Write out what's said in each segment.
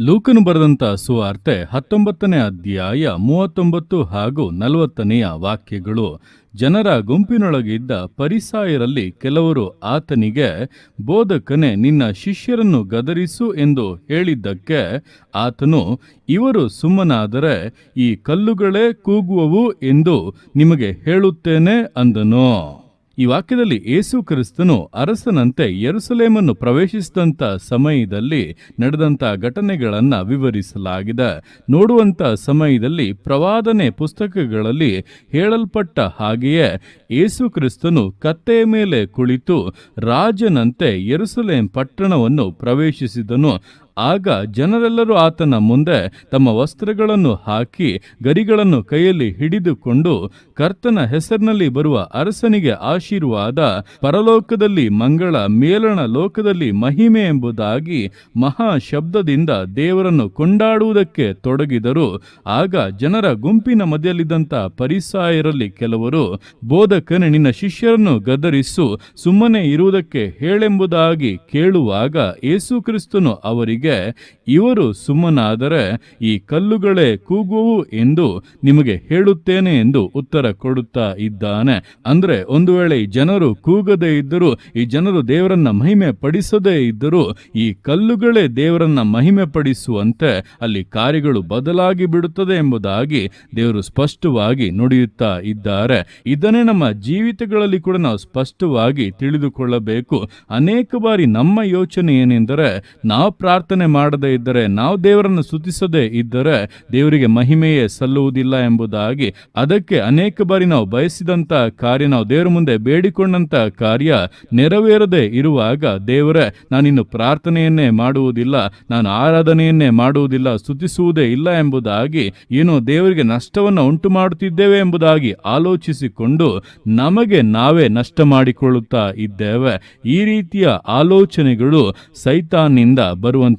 ಲೂಕನು ಬರೆದಂತ ಸುವಾರ್ತೆ ಹತ್ತೊಂಬತ್ತನೇ ಅಧ್ಯಾಯ ಮೂವತ್ತೊಂಬತ್ತು ಹಾಗೂ ನಲವತ್ತನೆಯ ವಾಕ್ಯಗಳು. ಜನರ ಗುಂಪಿನೊಳಗಿದ್ದ ಪರಿಸಾಯರಲ್ಲಿ ಕೆಲವರು ಆತನಿಗೆ, ಬೋಧಕನೇ, ನಿನ್ನ ಶಿಷ್ಯರನ್ನು ಗದರಿಸು ಎಂದು ಹೇಳಿದ್ದಕ್ಕೆ ಆತನು, ಇವರು ಸುಮ್ಮನಾದರೆ ಈ ಕಲ್ಲುಗಳೇ ಕೂಗುವವು ಎಂದು ನಿಮಗೆ ಹೇಳುತ್ತೇನೆ ಅಂದನು. ಈ ವಾಕ್ಯದಲ್ಲಿ ಯೇಸು ಕ್ರಿಸ್ತನು ಅರಸನಂತೆ ಯರುಸಲೇಮನ್ನು ಪ್ರವೇಶಿಸಿದಂಥ ಸಮಯದಲ್ಲಿ ನಡೆದಂಥ ಘಟನೆಗಳನ್ನು ವಿವರಿಸಲಾಗಿದೆ. ನೋಡುವಂಥ ಸಮಯದಲ್ಲಿ ಪ್ರವಾದನೆ ಪುಸ್ತಕಗಳಲ್ಲಿ ಹೇಳಲ್ಪಟ್ಟ ಹಾಗೆಯೇ ಯೇಸು ಕ್ರಿಸ್ತನು ಕತ್ತೆಯ ಮೇಲೆ ಕುಳಿತು ರಾಜನಂತೆ ಯರುಸಲೇಮ್ ಪಟ್ಟಣವನ್ನು ಪ್ರವೇಶಿಸಿದನು. ಆಗ ಜನರೆಲ್ಲರೂ ಆತನ ಮುಂದೆ ತಮ್ಮ ವಸ್ತ್ರಗಳನ್ನು ಹಾಕಿ ಗರಿಗಳನ್ನು ಕೈಯಲ್ಲಿ ಹಿಡಿದುಕೊಂಡು ಕರ್ತನ ಹೆಸರಿನಲ್ಲಿ ಬರುವ ಅರಸನಿಗೆ ಆಶೀರ್ವಾದ, ಪರಲೋಕದಲ್ಲಿ ಮಂಗಳ, ಮೇಲಣ ಲೋಕದಲ್ಲಿ ಮಹಿಮೆ ಎಂಬುದಾಗಿ ಮಹಾ ಶಬ್ದದಿಂದ ದೇವರನ್ನು ಕೊಂಡಾಡುವುದಕ್ಕೆ ತೊಡಗಿದರು. ಆಗ ಜನರ ಗುಂಪಿನ ಮಧ್ಯದಲ್ಲಿದ್ದಂಥ ಪರಿಸಾಯರಲ್ಲಿ ಕೆಲವರು ಬೋಧಕನೇ ನಿನ್ನ ಶಿಷ್ಯರನ್ನು ಗದರಿಸು, ಸುಮ್ಮನೆ ಇರುವುದಕ್ಕೆ ಹೇಳೆಂಬುದಾಗಿ ಕೇಳುವಾಗ ಯೇಸು ಕ್ರಿಸ್ತನು ಅವರಿಗೆ ಇವರು ಸುಮ್ಮನಾದರೆ ಈ ಕಲ್ಲುಗಳೇ ಕೂಗುವು ಎಂದು ನಿಮಗೆ ಹೇಳುತ್ತೇನೆ ಎಂದು ಉತ್ತರ ಕೊಡುತ್ತಾ ಇದ್ದಾನೆ. ಅಂದ್ರೆ ಒಂದು ವೇಳೆ ಈ ಜನರು ಕೂಗದೇ ಇದ್ದರೂ, ಈ ಜನರು ದೇವರನ್ನ ಮಹಿಮೆ ಪಡಿಸದೇ ಇದ್ದರೂ, ಈ ಕಲ್ಲುಗಳೇ ದೇವರನ್ನ ಮಹಿಮೆ ಪಡಿಸುವಂತೆ ಅಲ್ಲಿ ಕಾರ್ಯಗಳು ಬದಲಾಗಿ ಬಿಡುತ್ತದೆ ಎಂಬುದಾಗಿ ದೇವರು ಸ್ಪಷ್ಟವಾಗಿ ನುಡಿಯುತ್ತಾ ಇದ್ದಾರೆ. ಇದನ್ನೇ ನಮ್ಮ ಜೀವಿತಗಳಲ್ಲಿ ಕೂಡ ನಾವು ಸ್ಪಷ್ಟವಾಗಿ ತಿಳಿದುಕೊಳ್ಳಬೇಕು. ಅನೇಕ ಬಾರಿ ನಮ್ಮ ಯೋಚನೆ ಏನೆಂದರೆ, ನಾವು ಪ್ರಾರ್ಥನೆ ಮಾಡದೇ ಇದ್ದರೆ, ನಾವು ದೇವರನ್ನು ಸ್ತುತಿಸದೇ ಇದ್ದರೆ ದೇವರಿಗೆ ಮಹಿಮೆಯೇ ಸಲ್ಲುವುದಿಲ್ಲ ಎಂಬುದಾಗಿ, ಅದಕ್ಕೆ ಅನೇಕ ಬಾರಿ ನಾವು ಬಯಸಿದಂತ ಕಾರ್ಯ, ನಾವು ದೇವರ ಮುಂದೆ ಬೇಡಿಕೊಂಡಂತ ಕಾರ್ಯ ನೆರವೇರದೆ ಇರುವಾಗ ದೇವರೇ, ನಾನಿನ್ನು ಪ್ರಾರ್ಥನೆಯನ್ನೇ ಮಾಡುವುದಿಲ್ಲ, ನಾನು ಆರಾಧನೆಯನ್ನೇ ಮಾಡುವುದಿಲ್ಲ, ಸ್ತುತಿಸುವುದೇ ಇಲ್ಲ ಎಂಬುದಾಗಿ, ಏನೋ ದೇವರಿಗೆ ನಷ್ಟವನ್ನು ಉಂಟು ಮಾಡುತ್ತಿದ್ದೇವೆ ಎಂಬುದಾಗಿ ಆಲೋಚಿಸಿಕೊಂಡು ನಮಗೆ ನಾವೇ ನಷ್ಟ ಮಾಡಿಕೊಳ್ಳುತ್ತಾ ಇದ್ದೇವೆ. ಈ ರೀತಿಯ ಆಲೋಚನೆಗಳು ಸೈತಾನ್ನಿಂದ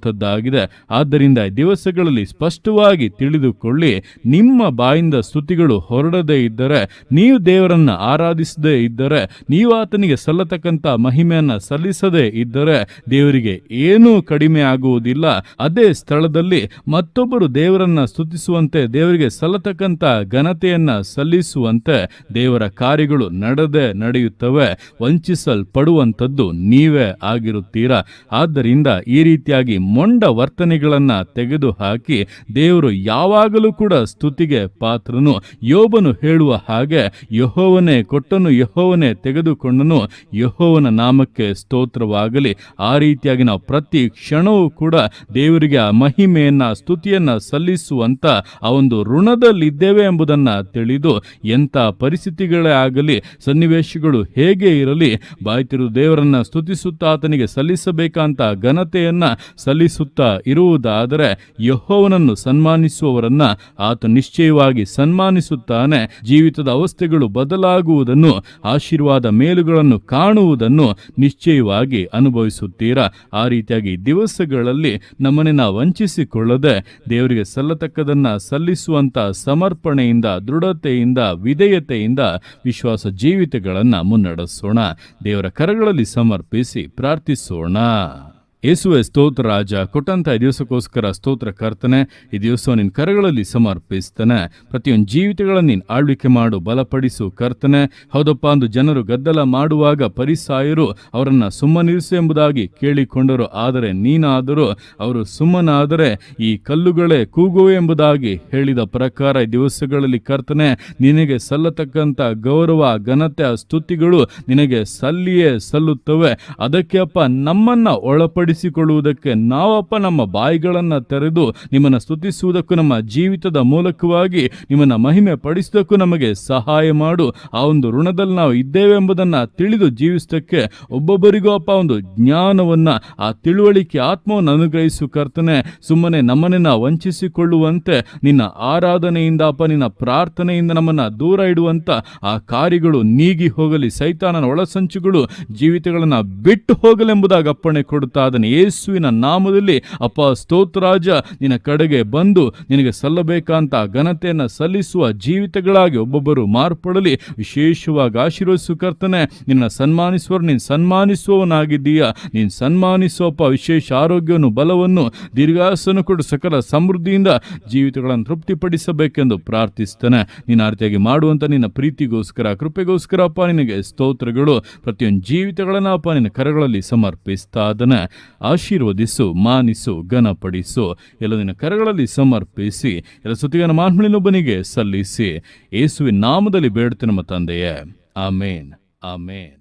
ಬರುವಂಥದ್ದಾಗಿದೆ ಆದ್ದರಿಂದ ದಿವಸಗಳಲ್ಲಿ ಸ್ಪಷ್ಟವಾಗಿ ತಿಳಿದುಕೊಳ್ಳಿ, ನಿಮ್ಮ ಬಾಯಿಂದ ಸ್ತುತಿಗಳು ಹೊರಡದೇ ಇದ್ದರೆ, ನೀವು ದೇವರನ್ನ ಆರಾಧಿಸದೇ ಇದ್ದರೆ, ನೀವು ಆತನಿಗೆ ಸಲ್ಲತಕ್ಕಂಥ ಮಹಿಮೆಯನ್ನು ಸಲ್ಲಿಸದೇ ಇದ್ದರೆ, ದೇವರಿಗೆ ಏನೂ ಕಡಿಮೆ ಆಗುವುದಿಲ್ಲ. ಅದೇ ಸ್ಥಳದಲ್ಲಿ ಮತ್ತೊಬ್ಬರು ದೇವರನ್ನ ಸ್ತುತಿಸುವಂತೆ, ದೇವರಿಗೆ ಸಲ್ಲತಕ್ಕಂಥ ಘನತೆಯನ್ನ ಸಲ್ಲಿಸುವಂತೆ ದೇವರ ಕಾರ್ಯಗಳು ನಡೆದೇ ನಡೆಯುತ್ತವೆ. ವಂಚಿಸಲ್ಪಡುವಂಥದ್ದು ನೀವೇ ಆಗಿರುತ್ತೀರಾ? ಆದ್ದರಿಂದ ಈ ರೀತಿಯಾಗಿ ಮೊಂಡ ವರ್ತನೆಗಳನ್ನ ತೆಗೆದುಹಾಕಿ ದೇವರು ಯಾವಾಗಲೂ ಕೂಡ ಸ್ತುತಿಗೆ ಪಾತ್ರನು. ಯೋಬನು ಹೇಳುವ ಹಾಗೆ ಯಹೋವನೇ ಕೊಟ್ಟನು, ಯಹೋವನೇ ತೆಗೆದುಕೊಂಡನು, ಯಹೋವನ ನಾಮಕ್ಕೆ ಸ್ತೋತ್ರವಾಗಲಿ. ಆ ರೀತಿಯಾಗಿ ನಾವು ಪ್ರತಿ ಕ್ಷಣವೂ ಕೂಡ ದೇವರಿಗೆ ಆ ಮಹಿಮೆಯನ್ನ, ಸ್ತುತಿಯನ್ನ ಸಲ್ಲಿಸುವಂತ ಆ ಒಂದು ಋಣದಲ್ಲಿದ್ದೇವೆ ಎಂಬುದನ್ನ ತಿಳಿದು ಎಂಥ ಪರಿಸ್ಥಿತಿಗಳೇ ಆಗಲಿ, ಸನ್ನಿವೇಶಗಳು ಹೇಗೆ ಇರಲಿ, ಬಾಯ್ತಿರು ದೇವರನ್ನ ಸ್ತುತಿಸುತ್ತಾ ಆತನಿಗೆ ಸಲ್ಲಿಸಬೇಕಂತ ಘನತೆಯನ್ನ ಸಲ್ಲಿಸುತ್ತಾ ಇರುವುದಾದರೆ ಯಹೋವನನ್ನು ಸನ್ಮಾನಿಸುವವರನ್ನ ಆತ ನಿಶ್ಚಯವಾಗಿ ಸನ್ಮಾನಿಸುತ್ತಾನೆ. ಜೀವಿತದ ಅವಸ್ಥೆಗಳು ಬದಲಾಗುವುದನ್ನು, ಆಶೀರ್ವಾದ ಮೇಲುಗಳನ್ನು ಕಾಣುವುದನ್ನು ನಿಶ್ಚಯವಾಗಿ ಅನುಭವಿಸುತ್ತೀರಾ? ಆ ರೀತಿಯಾಗಿ ದಿವಸಗಳಲ್ಲಿ ನಮ್ಮನೆ ವಂಚಿಸಿಕೊಳ್ಳದೆ, ದೇವರಿಗೆ ಸಲ್ಲತಕ್ಕದನ್ನ ಸಲ್ಲಿಸುವಂತ ಸಮರ್ಪಣೆಯಿಂದ, ದೃಢತೆಯಿಂದ, ವಿಧೇಯತೆಯಿಂದ ವಿಶ್ವಾಸ ಜೀವಿತಗಳನ್ನ ಮುನ್ನಡೆಸೋಣ. ದೇವರ ಕರಗಳಲ್ಲಿ ಸಮರ್ಪಿಸಿ ಪ್ರಾರ್ಥಿಸೋಣ. ಯೇಸುವೆ ಸ್ತೋತ್ರ ರಾಜ ಕೊಟ್ಟಂತ ದಿವಸಕ್ಕೋಸ್ಕರ ಸ್ತೋತ್ರ ಕರ್ತನೆ, ಈ ದಿವಸ ನಿನ್ನ ಕರಗಳಲ್ಲಿ ಸಮರ್ಪಿಸ್ತಾನೆ. ಪ್ರತಿಯೊಂದು ಜೀವಿತಗಳನ್ನು ನೀನು ಆಳ್ವಿಕೆ ಮಾಡು, ಬಲಪಡಿಸು ಕರ್ತನೆ. ಹೌದಪ್ಪ, ಅಂದು ಜನರು ಗದ್ದಲ ಮಾಡುವಾಗ ಪರಿಸಾಯರು ಅವರನ್ನು ಸುಮ್ಮನಿರಿಸು ಎಂಬುದಾಗಿ ಕೇಳಿಕೊಂಡರು, ಆದರೆ ನೀನಾದರೂ ಅವರು ಸುಮ್ಮನಾದರೆ ಈ ಕಲ್ಲುಗಳೇ ಕೂಗು ಎಂಬುದಾಗಿ ಹೇಳಿದ ಪ್ರಕಾರ ಈ ದಿವಸಗಳಲ್ಲಿ ಕರ್ತನೆ, ನಿನಗೆ ಸಲ್ಲತಕ್ಕಂಥ ಗೌರವ, ಘನತೆ, ಸ್ತುತಿಗಳು ನಿನಗೆ ಸಲ್ಲಿಯೇ ಸಲ್ಲುತ್ತವೆ. ಅದಕ್ಕೆ ಅಪ್ಪ ನಮ್ಮನ್ನ ಒಳಪಡಿ ಪಡಿಸಿಕೊಳ್ಳುವುದಕ್ಕೆ ನಾವಪ್ಪ ನಮ್ಮ ಬಾಯಿಗಳನ್ನು ತೆರೆದು ನಿಮ್ಮನ್ನು ಸ್ತುತಿಸುವುದಕ್ಕೂ ನಮ್ಮ ಜೀವಿತದ ಮೂಲಕವಾಗಿ ನಿಮ್ಮನ್ನು ಮಹಿಮೆ ಪಡಿಸುವುದಕ್ಕೂ ನಮಗೆ ಸಹಾಯ ಮಾಡು. ಆ ಒಂದು ಋಣದಲ್ಲಿ ನಾವು ಇದ್ದೇವೆ ಎಂಬುದನ್ನು ತಿಳಿದು ಜೀವಿಸೋದಕ್ಕೆ ಒಬ್ಬೊಬ್ಬರಿಗೂ ಅಪ್ಪ ಒಂದು ಜ್ಞಾನವನ್ನು, ಆ ತಿಳುವಳಿಕೆ, ಆತ್ಮವನ್ನು ಅನುಗ್ರಹಿಸು ಕರ್ತನೆ. ಸುಮ್ಮನೆ ನಮ್ಮನ್ನ ವಂಚಿಸಿಕೊಳ್ಳುವಂತೆ, ನಿನ್ನ ಆರಾಧನೆಯಿಂದ ಅಪ್ಪ ನಿನ್ನ ಪ್ರಾರ್ಥನೆಯಿಂದ ನಮ್ಮನ್ನು ದೂರ ಇಡುವಂತ ಆ ಕಾರ್ಯಗಳು ನೀಗಿ ಹೋಗಲಿ. ಸೈತಾನನ ಒಳಸಂಚುಗಳು ಜೀವಿತಗಳನ್ನು ಬಿಟ್ಟು ಹೋಗಲೆಂಬುದಾಗಿ ಅಪ್ಪಣೆ ಕೊಡುತ್ತಾ ಕರ್ತನ ಯೇಸುವಿನ ನಾಮದಲ್ಲಿ, ಅಪ್ಪ ಸ್ತೋತ್ರರಾಜ ನಿನ್ನ ಕಡೆಗೆ ಬಂದು ನಿನಗೆ ಸಲ್ಲಬೇಕಂತ ಘನತೆಯನ್ನು ಸಲ್ಲಿಸುವ ಜೀವಿತಗಳಾಗಿ ಒಬ್ಬೊಬ್ಬರು ಮಾರ್ಪಡಲಿ. ವಿಶೇಷವಾಗಿ ಆಶೀರ್ವದಿಸು ಕರ್ತನೆ, ನಿನ್ನ ಸನ್ಮಾನಿಸುವರು ನೀನು ಸನ್ಮಾನಿಸುವವನಾಗಿದ್ದೀಯ? ನೀನು ಸನ್ಮಾನಿಸುವಪ್ಪ ವಿಶೇಷ ಆರೋಗ್ಯವನ್ನು ಬಲವನ್ನು ದೀರ್ಘಾಸನ ಕೊಡು ಸಕಲ ಸಮೃದ್ಧಿಯಿಂದ ಜೀವಿತಗಳನ್ನು ತೃಪ್ತಿಪಡಿಸಬೇಕೆಂದು ಪ್ರಾರ್ಥಿಸ್ತೇನೆ. ನೀನು ಆ ರೀತಿಯಾಗಿ ಮಾಡುವಂಥ ನಿನ್ನ ಪ್ರೀತಿಗೋಸ್ಕರ ಕೃಪೆಗೋಸ್ಕರ ಅಪ್ಪ ನಿನಗೆ ಸ್ತೋತ್ರಗಳು. ಪ್ರತಿಯೊಂದು ಜೀವಿತಗಳನ್ನು ಅಪ್ಪ ನಿನ್ನ ಕರಗಳಲ್ಲಿ ಸಮರ್ಪಿಸ್ತಾ ಅದನ್ನ ಆಶೀರ್ವದಿಸು, ಮಾನಿಸು, ಘನಪಡಿಸು. ನಿನ್ನ ಕರಗಳಲ್ಲಿ ಸಮರ್ಪಿಸಿ, ಎಲ್ಲ ಸುತ್ತಿಗನ ಮಾನ್ಮಳಿನೊಬ್ಬನಿಗೆ ಸಲ್ಲಿಸಿ. ಯೇಸುವಿನ ನಾಮದಲ್ಲಿ ಬೇಡುತ್ತೆ ನಮ್ಮ ತಂದೆಯೇ. ಆಮೇನ್. ಆಮೇನ್.